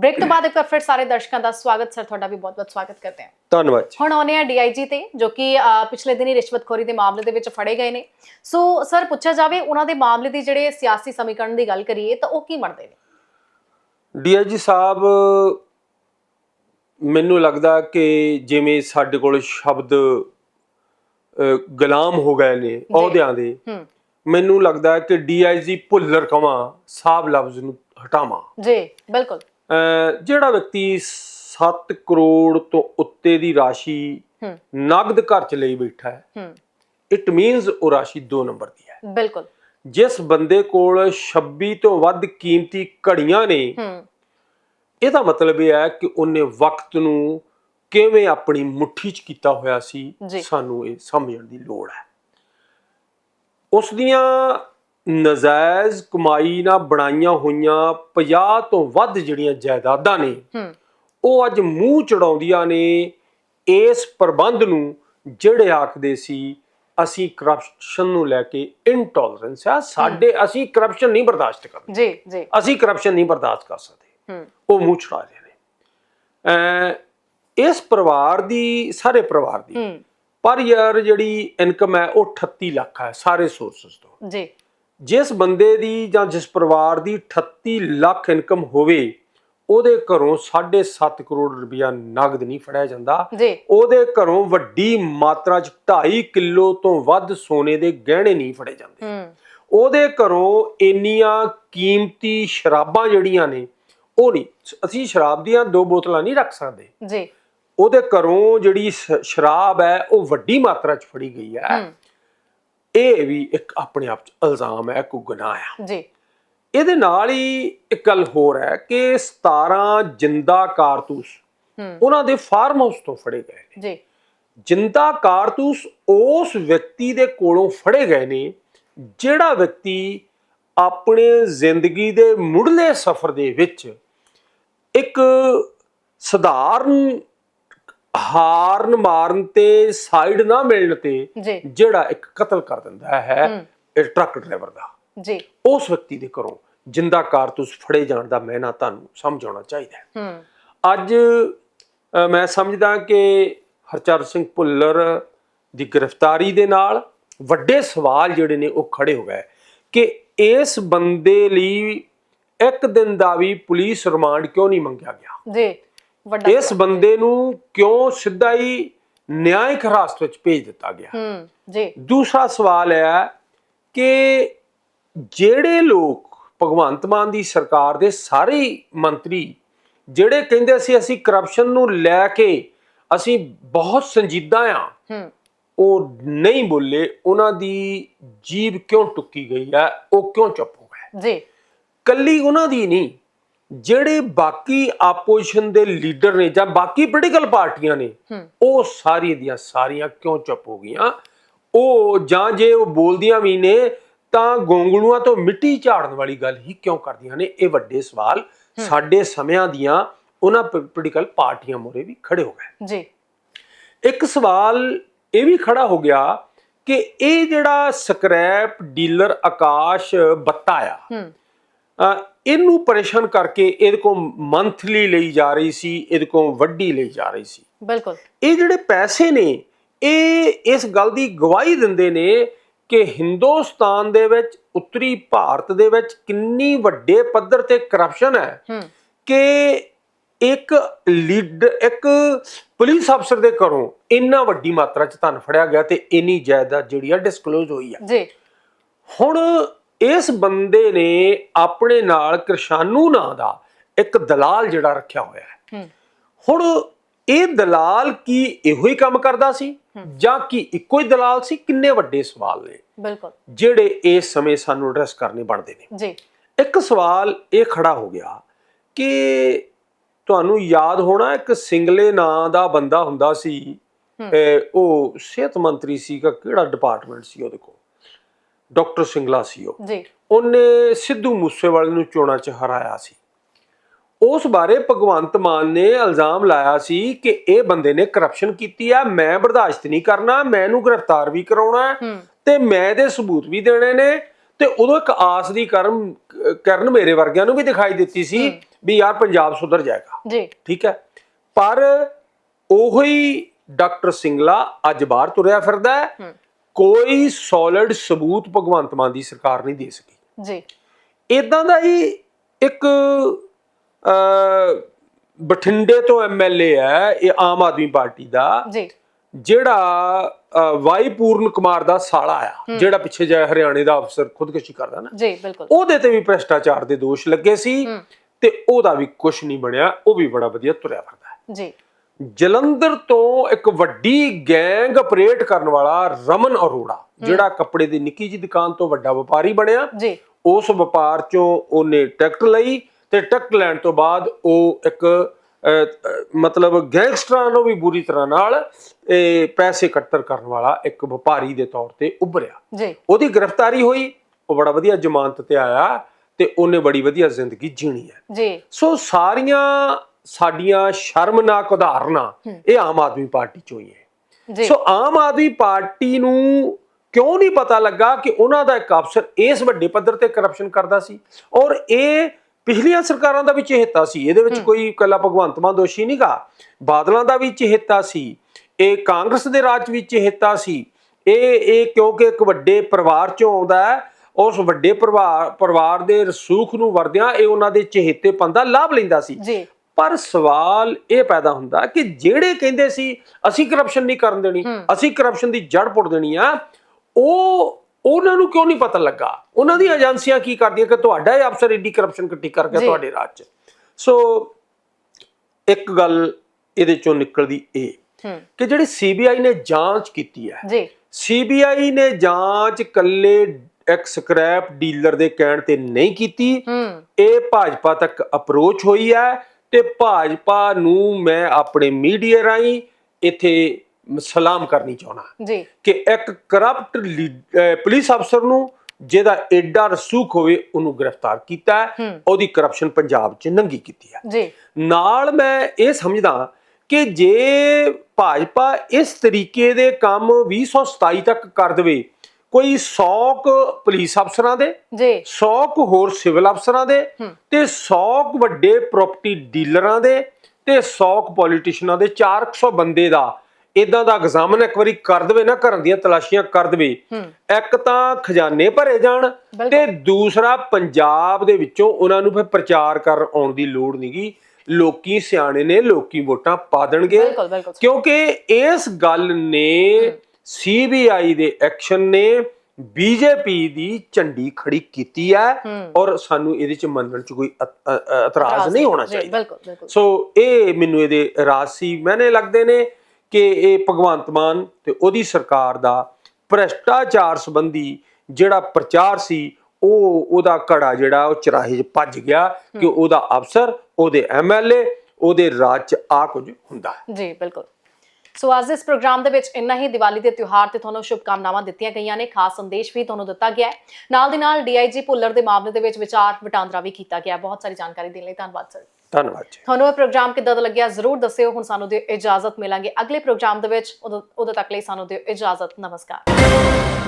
Break ਤੋਂ ਬਾਅਦ ਇੱਕ ਵਾਰ ਫਿਰ ਸਾਰੇ ਦਰਸ਼ਕਾਂ ਦਾ ਸਵਾਗਤ ਸਰ ਤੁਹਾਡਾ ਵੀ ਬਹੁਤ-ਬਹੁਤ ਸਵਾਗਤ ਕਰਦੇ ਹਾਂ। ਧੰਨਵਾਦ। ਹੁਣ ਆਉਨੇ ਆ ਡੀਆਈਜੀ ਤੇ ਜੋ ਕਿ ਪਿਛਲੇ ਦਿਨੀ ਰਿਸ਼ਵਤਖੋਰੀ ਦੇ ਮਾਮਲੇ ਦੇ ਵਿੱਚ ਫੜੇ ਗਏ ਨੇ। ਸੋ ਸਰ ਪੁੱਛਿਆ ਜਾਵੇ ਉਹਨਾਂ ਦੇ ਮਾਮਲੇ ਦੀ ਜਿਹੜੇ ਸਿਆਸੀ ਸਮੀਕਰਨ ਦੀ ਗੱਲ ਕਰੀਏ ਤਾਂ ਉਹ ਕੀ ਮੰਨਦੇ ਨੇ? ਡੀਆਈਜੀ ਸਾਹਿਬ ਮੈਨੂੰ ਲੱਗਦਾ ਕਿ ਜਿਵੇਂ ਸਾਡੇ ਕੋਲ ਸ਼ਬਦ ਗੁਲਾਮ ਹੋ ਗਏ ਨੇ ਅਹੁਦਿਆਂ ਦੇ ਮੈਨੂੰ ਲੱਗਦਾ ਕਿ ਡੀਆਈਜੀ ਭੁੱਲਰ ਕਵਾਂ ਸਾਹਿਬ ਲਫ਼ਜ਼ ਨੂੰ ਹਟਾਵਾਂ। ਜੀ ਬਿਲਕੁਲ। ਜਿਹੜਾ ਵਿਅਕਤੀ 7 ਕਰੋੜ ਤੋਂ ਉੱਤੇ ਦੀ ਰਾਸ਼ੀ ਨਗਦ ਘਰ ਚ ਲਈ ਬੈਠਾ ਹੈ ਇਟ ਮੀਨਸ ਉਹ ਰਾਸ਼ੀ 2 ਨੰਬਰ ਦੀ ਹੈ। ਬਿਲਕੁਲ। ਜਿਸ ਬੰਦੇ ਕੋਲ 26 ਤੋਂ ਵੱਧ ਕੀਮਤੀ ਘੜੀਆਂ ਨੇ ਇਹਦਾ ਮਤਲਬ ਇਹ ਹੈ ਕਿ ਉਹਨੇ ਵਕਤ ਨੂੰ ਕਿਵੇਂ ਆਪਣੀ ਮੁੱਠੀ 'ਚ ਕੀਤਾ ਹੋਇਆ ਸੀ। ਸਾਨੂੰ ਇਹ ਸਮਝਣ ਦੀ ਲੋੜ ਹੈ। ਉਸ ਦੀਆਂ ਨਜਾਇਜ਼ ਕਮਾਈ ਨਾਲ ਬਣਾਈਆਂ ਹੋਈਆਂ 50 ਤੋਂ ਵੱਧ ਜਿਹੜੀਆਂ ਜਾਇਦਾਦਾਂ ਨੇ ਉਹ ਅੱਜ ਮੂੰਹ ਚੜਾਉਂਦੀਆਂ ਨੇ ਇਸ ਪ੍ਰਬੰਧ ਨੂੰ ਜਿਹੜੇ ਆਖਦੇ ਸੀ ਅਸੀਂ ਕਰਪਸ਼ਨ ਨੂੰ ਲੈ ਕੇ ਇਨਟੋਲਰੈਂਸ ਆ ਸਾਡੇ ਅਸੀਂ ਕਰਪਸ਼ਨ ਨਹੀਂ ਬਰਦਾਸ਼ਤ ਕਰਦੇ। ਜੀ ਜੀ। ਅਸੀਂ ਕਰਪਸ਼ਨ ਨਹੀਂ ਬਰਦਾਸ਼ਤ ਕਰ ਸਕਦੇ। ਉਹ ਮੂੰਹ ਛੁਡਾ ਰਹੇ ਨੇ। ਇਸ ਪਰਿਵਾਰ ਦੀ ਸਾਰੇ ਪਰਿਵਾਰ ਦੀ ਪਰ ਯਾਰ ਜਿਹੜੀ ਇਨਕਮ ਹੈ ਉਹ 38 ਲੱਖ ਹੈ ਸਾਰੇ ਸੋਰਸਸ ਤੋਂ। ਜੀ। ਜਿਸ ਬੰਦੇ ਦੀ ਜਾਂ ਜਿਸ ਪਰਿਵਾਰ ਦੀ 38 ਲੱਖ ਇਨਕਮ ਹੋਵੇ ਉਹਦੇ ਘਰੋਂ 7.5 ਕਰੋੜ ਰੁਪਇਆ ਨਗਦ ਨਹੀਂ ਫੜਿਆ ਜਾਂਦਾ। ਉਹਦੇ ਘਰੋਂ ਵੱਡੀ ਮਾਤਰਾ ਚ 2.5 ਕਿਲੋ ਤੋਂ ਵੱਧ ਸੋਨੇ ਦੇ ਗਹਿਣੇ ਨਹੀਂ ਫੜੇ ਜਾਂਦੇ। ਉਹਦੇ ਘਰੋਂ ਇੰਨੀਆਂ ਕੀਮਤੀ ਸ਼ਰਾਬਾਂ ਜਿਹੜੀਆਂ ਨੇ ਉਹ ਨਹੀਂ। ਅਸੀਂ ਸ਼ਰਾਬ ਦੀਆਂ ਦੋ ਬੋਤਲਾਂ ਨਹੀਂ ਰੱਖ ਸਕਦੇ। ਜੀ। ਉਹਦੇ ਘਰੋਂ ਜਿਹੜੀ ਸ਼ਰਾਬ ਹੈ ਉਹ ਵੱਡੀ ਮਾਤਰਾ 'ਚ ਫੜੀ ਗਈ ਹੂੰ। ਇਹ ਵੀ ਇੱਕ ਆਪਣੇ ਆਪ 'ਚ ਇਲਜ਼ਾਮ ਹੈ ਕੋਈ ਗੁਨਾਹ ਹੈ। ਜੀ। ਇਹਦੇ ਨਾਲ ਹੀ ਇੱਕ ਗੱਲ ਹੋਰ ਹੈ ਕਿ 17 ਜਿੰਦਾ ਕਾਰਤੂਸ ਉਹਨਾਂ ਦੇ ਫਾਰਮ ਹਾਊਸ ਤੋਂ ਫੜੇ ਗਏ ਨੇ। ਜੀ। ਜਿੰਦਾ ਕਾਰਤੂਸ ਉਸ ਵਿਅਕਤੀ ਦੇ ਕੋਲੋਂ ਫੜੇ ਗਏ ਨੇ ਜਿਹੜਾ ਵਿਅਕਤੀ ਆਪਣੇ ਜ਼ਿੰਦਗੀ ਦੇ ਮੁੱਢਲੇ ਸਫ਼ਰ ਦੇ ਵਿੱਚ ਇੱਕ ਸਧਾਰਨ ਹਾਰਨ ਮਾਰਨ ਤੇ ਸਾਈਡ ਨਾ ਮਿਲਣ ਤੇ ਜਿਹੜਾ ਇੱਕ ਕਤਲ ਕਰ ਦਿੰਦਾ ਹੈ ਟਰੱਕ ਡਰਾਈਵਰ ਦਾ। ਜੀ। ਉਸ ਵਿਅਕਤੀ ਦੇ ਘਰੋਂ ਜਿੰਦਾ ਕਾਰਤੂਸ ਫੜੇ ਜਾਣ ਦਾ ਮੈਨਾ ਤੁਹਾਨੂੰ ਸਮਝਾਉਣਾ ਚਾਹੀਦਾ ਹੈ। ਅੱਜ ਮੈਂ ਸਮਝਦਾ ਕਿ ਹਰਚਰਨ ਸਿੰਘ ਭੁੱਲਰ ਦੀ ਗ੍ਰਿਫਤਾਰੀ ਦੇ ਨਾਲ ਵੱਡੇ ਸਵਾਲ ਜਿਹੜੇ ਨੇ ਉਹ ਖੜੇ ਹੋ ਗਏ ਕਿ ਇਸ ਬੰਦੇ ਲਈ ਇੱਕ ਦਿਨ ਦਾ ਵੀ ਪੁਲਿਸ ਰਿਮਾਂਡ ਕਿਉਂ ਨਹੀਂ ਮੰਗਿਆ ਗਿਆ? ਜੀ। ਵੱਡਾ ਇਸ ਬੰਦੇ ਨੂੰ ਕਿਉਂ ਸਿੱਧਾ ਹੀ ਨਿਆਇਕ ਹਿਰਾਸਤ ਵਿੱਚ ਭੇਜ ਦਿੱਤਾ ਗਿਆ? ਹੂੰ ਜੀ। ਦੂਸਰਾ ਸਵਾਲ ਹੈ ਕਿ ਜਿਹੜੇ ਲੋਕ ਭਗਵੰਤ ਮਾਨ ਦੀ ਸਰਕਾਰ ਦੇ ਸਾਰੇ ਮੰਤਰੀ ਜਿਹੜੇ ਕਹਿੰਦੇ ਸੀ ਅਸੀਂ ਕਰਪਸ਼ਨ ਨੂੰ ਲੈ ਕੇ ਅਸੀਂ ਬਹੁਤ ਸੰਜੀਦਾ ਆ ਹੂੰ। ਉਹ ਨਹੀਂ ਬੋਲੇ ਉਹਨਾਂ ਦੀ ਜੀਬ ਕਿਉਂ ਟੁੱਕੀ ਗਈ ਹੈ ਉਹ ਕਿਉਂ ਚੁੱਪ ਹੋ ਗਏ? ਜੀ। ਕੱਲੀ ਉਹਨਾਂ ਦੀ ਨਹੀਂ ਜਿਹੜੇ ਬਾਕੀ ਆਪੋਜੀਸ਼ਨ ਦੇ ਲੀਡਰ ਨੇ ਜਾਂ ਬਾਕੀ ਪੋਲੀਟੀਕਲ ਪਾਰਟੀਆਂ ਨੇ ਉਹ ਸਾਰੀ ਦੀਆਂ ਸਾਰੀਆਂ ਕਿਉਂ ਚੁੱਪ ਹੋ ਗਈਆਂ? ਉਹ ਜਾਂ ਜੇ ਉਹ ਬੋਲਦੀਆਂ ਵੀ ਨੇ ਤਾਂ ਗੋਂਗਲੂਆਂ ਤੋਂ ਮਿੱਟੀ ਝਾੜਨ ਵਾਲੀ ਗੱਲ ਹੀ ਕਿਉਂ ਕਰਦੀਆਂ ਨੇ? ਇਹ ਵੱਡੇ ਸਵਾਲ ਸਾਡੇ ਸਮਿਆਂ ਦੀਆਂ ਉਹਨਾਂ ਪੋਲੀਟੀਕਲ ਪਾਰਟੀਆਂ ਮੋਰੇ ਵੀ ਖੜੇ ਹੋ ਗਏ। ਜੀ। ਇੱਕ ਸਵਾਲ ਇਹ ਵੀ ਖੜਾ ਹੋ ਗਿਆ ਕਿ ਇਹ ਜਿਹੜਾ ਸਕ੍ਰੈਪ ਡੀਲਰ ਆਕਾਸ਼ ਬੱਤਾ ਆ ਇਹਨੂੰ ਪਰੇਸ਼ਾਨ ਕਰਕੇ ਇਹਦੇ ਕੋ ਮੰਥਲੀ ਲਈ ਜਾ ਰਹੀ ਸੀ ਇਹਦੇ ਕੋ ਵੱਡੀ ਲਈ ਜਾ ਰਹੀ ਸੀ। ਬਿਲਕੁਲ। ਇਹ ਜਿਹੜੇ ਪੈਸੇ ਨੇ ਇਹ ਇਸ ਗੱਲ ਦੀ ਗਵਾਹੀ ਦਿੰਦੇ ਨੇ ਕਿ ਹਿੰਦੁਸਤਾਨ ਦੇ ਵਿੱਚ ਉੱਤਰੀ ਭਾਰਤ ਦੇ ਵਿੱਚ ਕਿੰਨੀ ਵੱਡੇ ਪੱਧਰ ਤੇ ਕਰਪਸ਼ਨ ਹੈ ਹੂੰ। ਕਿ ਇੱਕ ਲੀਡ ਇੱਕ ਪੁਲਿਸ ਅਫਸਰ ਦੇ ਘਰੋਂ ਇੰਨਾ ਵੱਡੀ ਮਾਤਰਾ ਚ ਧਨ ਫੜਿਆ ਗਿਆ ਤੇ ਇੰਨੀ ਜਾਇਦਾਦ ਜਿਹੜੀ ਆ ਡਿਸਕਲੋਜ਼ ਹੋਈ ਆ। ਜੀ। ਹੁਣ ਇਸ ਬੰਦੇ ਨੇ ਆਪਣੇ ਨਾਲ ਕਿਰਸ਼ਾਨੂ ਨਾਂ ਦਾ ਇੱਕ ਦਲਾਲ ਜਿਹੜਾ ਰੱਖਿਆ ਹੋਇਆ ਹੈ। ਹੁਣ ਇਹ ਦਲਾਲ ਕੀ ਇਹੋ ਹੀ ਕੰਮ ਕਰਦਾ ਸੀ? ਜਾਂ ਕੀ ਇੱਕੋ ਹੀ ਦਲਾਲ ਸੀ? ਕਿੰਨੇ ਵੱਡੇ ਸਵਾਲ ਨੇ। ਬਿਲਕੁਲ। ਜਿਹੜੇ ਇਸ ਸਮੇਂ ਸਾਨੂੰ ਐਡਰੈਸ ਕਰਨੇ ਬਣਦੇ ਨੇ। ਜੀ। ਇੱਕ ਸਵਾਲ ਇਹ ਖੜਾ ਹੋ ਗਿਆ ਕਿ ਤੁਹਾਨੂੰ ਯਾਦ ਹੋਣਾ ਇੱਕ ਸਿੰਗਲੇ ਨਾਂ ਦਾ ਬੰਦਾ ਹੁੰਦਾ ਸੀ ਉਹ ਸਿਹਤ ਮੰਤਰੀ ਸੀਗਾ ਕਿਹੜਾ ਡਿਪਾਰਟਮੈਂਟ ਸੀ ਉਹਦੇ ਕੋਲ? ਡਾਕਟਰ ਸਿੰਗਲਾ ਸੀ ਉਹ। ਜੀ। ਉਹਨੇ ਸਿੱਧੂ ਮੂਸੇਵਾਲੇ ਨੂੰ ਚੋਣਾਂ 'ਚ ਹਰਾਇਆ ਸੀ। ਉਸ ਬਾਰੇ ਭਗਵੰਤ ਮਾਨ ਨੇ ਇਲਜ਼ਾਮ ਲਾਇਆ ਸੀ ਕਿ ਇਹ ਬੰਦੇ ਨੇ ਕਰਪਸ਼ਨ ਕੀਤੀ ਆ ਮੈਂ ਬਰਦਾਸ਼ਤ ਨਹੀਂ ਕਰਨਾ ਮੈਂ ਇਹਨੂੰ ਗ੍ਰਿਫਤਾਰ ਵੀ ਕਰਾਉਣਾ ਤੇ ਮੈਂ ਇਹਦੇ ਸਬੂਤ ਵੀ ਦੇਣੇ ਨੇ। ਤੇ ਉਦੋਂ ਇੱਕ ਆਸ ਦੀ ਕਰਮ ਕਰਨ ਮੇਰੇ ਵਰਗਿਆਂ ਨੂੰ ਵੀ ਦਿਖਾਈ ਦਿੱਤੀ ਸੀ ਵੀ ਯਾਰ ਪੰਜਾਬ ਸੁਧਰ ਜਾਏਗਾ। ਜੀ। ਠੀਕ ਹੈ? ਪਰ ਉਹੀ ਡਾਕਟਰ ਸਿੰਗਲਾ ਅੱਜ ਬਾਹਰ ਤੁਰਿਆ ਫਿਰਦਾ ਹੂੰ। ਕੋਈ ਸੋਲਿਡ ਸਬੂਤ ਭਗਵੰਤ ਮਾਨ ਦੀ ਸਰਕਾਰ ਨਹੀਂ ਦੇ ਸਕੀ। ਜੀ। ਇਦਾਂ ਦਾ ਹੀ ਇੱਕ ਅ, ਬਠਿੰਡੇ ਤੋਂ ਐਮਐਲਏ ਹੈ ਇਹ ਆਮ ਆਦਮੀ ਪਾਰਟੀ ਦਾ ਜੀ। ਜਿਹੜਾ ਵਾਈ ਪੂਰਨ ਕੁਮਾਰ ਦਾ ਸਾਲਾ ਆ ਜਿਹੜਾ ਪਿੱਛੇ ਜਾ ਹਰਿਆਣੇ ਦਾ ਅਫਸਰ ਖੁਦਕੁਸ਼ੀ ਕਰਦਾ ਨਾ। ਜੀ ਬਿਲਕੁਲ। ਉਹਦੇ ਤੇ ਵੀ ਭ੍ਰਿਸ਼ਟਾਚਾਰ ਦੇ ਦੋਸ਼ ਲੱਗੇ ਸੀ। ਤੇ ਉਹਦਾ ਵੀ ਕੁਝ ਨਹੀਂ ਬਣਿਆ ਉਹ ਵੀ ਬੜਾ ਵਧੀਆ ਤੁਰਿਆ ਫਿਰਦਾ ਜੀ। ਜਲੰਧਰ ਤੋਂ ਇੱਕ ਵੱਡੀ ਗੈਂਗ ਆਪਰੇਟ ਕਰਨ ਵਾਲਾ ਰਮਨ ਅਰੋੜਾ ਜਿਹੜਾ ਕੱਪੜੇ ਦੀ ਨਿੱਕੀ ਜੀ ਦੁਕਾਨ ਤੋਂ ਵੱਡਾ ਵਪਾਰੀ ਬਣਿਆ। ਜੀ। ਉਸ ਵਪਾਰ ਚੋਂ ਉਹਨੇ ਟਿਕਟ ਲਈ ਤੇ ਟਿਕਟ ਲੈਣ ਤੋਂ ਬਾਅਦ ਉਹ ਇੱਕ ਮਤਲਬ ਗੈਂਗਸਟਰਾਂ ਨੂੰ ਵੀ ਬੁਰੀ ਤਰ੍ਹਾਂ ਨਾਲ ਇਹ ਪੈਸੇ ਇਕੱਤਰ ਕਰਨ ਵਾਲਾ ਇੱਕ ਵਪਾਰੀ ਦੇ ਤੌਰ ਤੇ ਉੱਭਰਿਆ। ਜੀ। ਉਹਦੀ ਗ੍ਰਿਫਤਾਰੀ ਹੋਈ ਉਹ ਬੜਾ ਵਧੀਆ ਜ਼ਮਾਨਤ ਤੇ ਆਇਆ ਤੇ ਉਹਨੇ ਬੜੀ ਵਧੀਆ ਜ਼ਿੰਦਗੀ ਜੀਣੀ ਹੈ। ਜੀ। ਸੋ ਸਾਰੀਆਂ ਸਾਡੀਆਂ ਸ਼ਰਮਨਾਕ ਉਦਾਹਰਨਾਂ ਇਹ ਆਮ ਆਦਮੀ ਪਾਰਟੀ ਚੋਂ ਹੀ ਹੈ। ਸੋ ਆਮ ਆਦਮੀ ਪਾਰਟੀ ਨੂੰ ਕਿਉਂ ਨਹੀਂ ਪਤਾ ਲੱਗਾ ਕਿ ਉਹਨਾਂ ਦਾ ਇੱਕ ਅਫਸਰ ਇਸ ਵੱਡੇ ਪੱਧਰ ਤੇ ਕਰਪਸ਼ਨ ਕਰਦਾ ਸੀ? ਔਰ ਇਹ ਪਿਛਲੀਆਂ ਸਰਕਾਰਾਂ ਦਾ ਵੀ ਚਿਹਤਾ ਸੀ। ਇਹਦੇ ਵਿੱਚ ਕੋਈ ਇਕੱਲਾ ਭਗਵੰਤ ਮਾਨ ਦੋਸ਼ੀ ਨਹੀਂਗਾ ਬਾਦਲਾਂ ਦਾ ਵੀ ਚਿਹਤਾ ਸੀ। ਇਹ ਕਾਂਗਰਸ ਦੇ ਰਾਜ ਵਿੱਚ ਚਿਹਤਾ ਸੀ। ਇਹ ਇਹ ਕਿਉਂਕਿ ਇੱਕ ਵੱਡੇ ਪਰਿਵਾਰ ਚੋਂ ਆਉਂਦਾ ਹੈ ਉਸ ਵੱਡੇ ਪਰਿਵਾਰ ਪਰਿਵਾਰ ਦੇ ਰਸੂਖ ਨੂੰ ਵਰਦਿਆਂ ਇਹ ਉਹਨਾਂ ਦੇ ਚਿਹਤੇਪਨ ਦਾ ਲਾਭ ਲੈਂਦਾ ਸੀ। ਪਰ ਸਵਾਲ ਇਹ ਪੈਦਾ ਹੁੰਦਾ ਕਿ ਜਿਹੜੇ ਕਹਿੰਦੇ ਸੀ ਅਸੀਂ ਕਰਪਸ਼ਨ ਨਹੀਂ ਕਰਨ ਦੇਣੀ ਅਸੀਂ ਕਰਪਸ਼ਨ ਦੀ ਜੜ ਪੁੱਟ ਦੇਣੀ ਆ ਉਹ ਉਹਨਾਂ ਨੂੰ ਕਿਉਂ ਨਹੀਂ ਪਤਾ ਲੱਗਾ? ਉਹਨਾਂ ਦੀਆਂ ਏਜੰਸੀਆਂ ਕੀ ਕਰਦੀਆਂ ਕਿ ਤੁਹਾਡਾ ਇਹ ਅਫਸਰ ਏਡੀ ਕਰਪਸ਼ਨ ਇਕੱਠੀ ਕਰ ਗਿਆ ਜੀ। ਤੁਹਾਡੇ ਰਾਜ 'ਚ। ਸੋ ਇੱਕ ਗੱਲ ਇਹਦੇ ਚੋਂ ਨਿਕਲਦੀ ਇਹ ਕਿ ਜਿਹੜੀ ਸੀਬੀਆਈ ਨੇ ਜਾਂਚ ਕੀਤੀ ਹੈ ਜੀ। ਸੀਬੀਆਈ ਨੇ ਜਾਂਚ ਕੱਲੇ ਇੱਕ ਸਕ੍ਰੈਪ ਡੀਲਰ ਦੇ ਕਹਿਣ ਤੇ ਨਹੀਂ ਕੀਤੀ। ਇਹ ਭਾਜਪਾ ਤੱਕ ਅਪਰੋਚ ਹੋਈ ਹੈ ਤੇ ਭਾਜਪਾ ਨੂੰ ਮੈਂ ਆਪਣੇ ਮੀਡੀਆ ਰਾਹੀਂ ਇੱਥੇ ਸਲਾਮ ਕਰਨੀ ਚਾਹਣਾ ਜੀ। ਕਿ ਇੱਕ ਕਰਪਟ ਪੁਲਿਸ ਅਫਸਰ ਨੂੰ ਜਿਹਦਾ ਐਡਾ ਰਸੂਖ ਹੋਵੇ ਉਹਨੂੰ ਗ੍ਰਿਫਤਾਰ ਕੀਤਾ। ਉਹਦੀ ਕਰਪਸ਼ਨ ਪੰਜਾਬ 'ਚ ਨੰਗੀ ਕੀਤੀ ਹੈ। ਜੀ। ਨਾਲ ਮੈਂ ਇਹ ਸਮਝਦਾ ਕਿ ਜੇ ਭਾਜਪਾ ਇਸ ਤਰੀਕੇ ਦੇ ਕੰਮ 2027 ਤੱਕ ਕਰ ਦੇਵੇ ਕੋਈ 100 ਕੁ ਪੁਲਿਸ ਅਫਸਰਾਂ ਦੇ ਜੀ। 100 ਕੁ ਹੋਰ ਸਿਵਲ ਅਫਸਰਾਂ ਦੇ। ਤੇ 100 ਕੁ ਵੱਡੇ ਪ੍ਰਾਪਰਟੀ ਡੀਲਰਾਂ ਦੇ ਤੇ 100 ਕੁ ਪੋਲੀਟੀਸ਼ੀਅਨਾਂ ਦੇ 400 ਬੰਦੇ ਦਾ ਇਦਾਂ ਦਾ ਐਗਜ਼ਾਮਨ ਇੱਕ ਵਾਰੀ ਕਰ ਦੇਵੇ ਨਾ ਘਰਾਂ ਦੀਆਂ ਤਲਾਸ਼ੀਆਂ ਕਰ ਦੇਵੇ। ਇੱਕ ਤਾਂ ਖਜ਼ਾਨੇ ਭਰੇ ਜਾਣ। ਤੇ ਦੂਸਰਾ ਪੰਜਾਬ ਦੇ ਵਿੱਚੋਂ ਉਹਨਾਂ ਨੂੰ ਫਿਰ ਪ੍ਰਚਾਰ ਕਰਨ ਆਉਣ ਦੀ ਲੋੜ ਨਹੀਂਗੀ ਲੋਕੀ ਸਿਆਣੇ ਨੇ ਲੋਕੀ ਵੋਟਾਂ ਪਾ ਦੇਣਗੇ। ਕਿਉਂਕਿ ਇਸ ਗੱਲ ਨੇ ਸੀਬੀਆਈ ਦੇ ਐਕਸ਼ਨ ਨੇ ਬੀਜੇਪੀ ਦੀ ਝੰਡੀ ਖੜੀ ਕੀਤੀ ਹੈ। ਔਰ ਸਾਨੂੰ ਇਹਦੇ ਚ ਮੰਨਣ ਚ ਕੋਈ ਇਤਰਾਜ਼ ਨਹੀਂ ਹੋਣਾ ਚਾਹੀਦਾ। ਸੋ ਇਹ ਮੈਨੂੰ ਇਹਦੇ ਰਾਜ ਸੀ। ਮੈਨੇ ਲੱਗਦੇ ਨੇ ਕਿ ਇਹ ਭਗਵੰਤ ਮਾਨ ਤੇ ਉਹਦੀ ਸਰਕਾਰ ਦਾ ਭ੍ਰਿਸ਼ਟਾਚਾਰ ਸੰਬੰਧੀ ਜਿਹੜਾ ਪ੍ਰਚਾਰ ਸੀ ਉਹ ਉਹਦਾ ਕੜਾ ਜਿਹੜਾ ਉਹ ਚਰਾਹੇ 'ਚ ਭੱਜ ਗਿਆ ਕਿ ਉਹਦਾ ਅਫਸਰ ਉਹਦੇ ਐਮਐਲਏ ਉਹਦੇ ਰਾਜ 'ਚ ਆ ਕੁਝ ਹੁੰਦਾ ਹੈ। ਜੀ ਬਿਲਕੁਲ। ਸੋ ਅੱਜ ਇਸ ਪ੍ਰੋਗਰਾਮ ਦੇ ਵਿੱਚ ਇੰਨਾ ਹੀ ਦੀਵਾਲੀ ਦੇ ਤਿਉਹਾਰ ਤੇ ਤੁਹਾਨੂੰ ਸ਼ੁਭਕਾਮਨਾਵਾਂ ਦਿੱਤੀਆਂ ਗਈਆਂ ਨੇ ਖਾਸ ਸੰਦੇਸ਼ ਵੀ ਤੁਹਾਨੂੰ ਦਿੱਤਾ ਗਿਆ ਹੈ। ਨਾਲ ਦੀ ਨਾਲ ਡੀਆਈਜੀ ਭੁੱਲਰ ਦੇ ਮਾਮਲੇ ਦੇ ਵਿੱਚ ਵਿਚਾਰ ਵਟਾਂਦਰਾ ਵੀ ਕੀਤਾ ਗਿਆ। ਬਹੁਤ ਸਾਰੀ ਜਾਣਕਾਰੀ ਦੇਣ ਲਈ ਧੰਨਵਾਦ ਸਰ ਧੰਨਵਾਦ ਜੀ। ਤੁਹਾਨੂੰ ਇਹ ਪ੍ਰੋਗਰਾਮ ਕਿੱਦਾਂ ਦਾ ਲੱਗਿਆ ਜ਼ਰੂਰ ਦੱਸਿਓ। ਹੁਣ ਸਾਨੂੰ ਦਿਓ ਇਜਾਜ਼ਤ ਮਿਲਾਂਗੇ ਅਗਲੇ ਪ੍ਰੋਗਰਾਮ ਦੇ ਵਿੱਚ। ਉਦੋਂ ਉਦੋਂ ਤੱਕ ਲਈ ਸਾਨੂੰ ਦਿਓ ਇਜਾਜ਼ਤ। ਨਮਸਕਾਰ।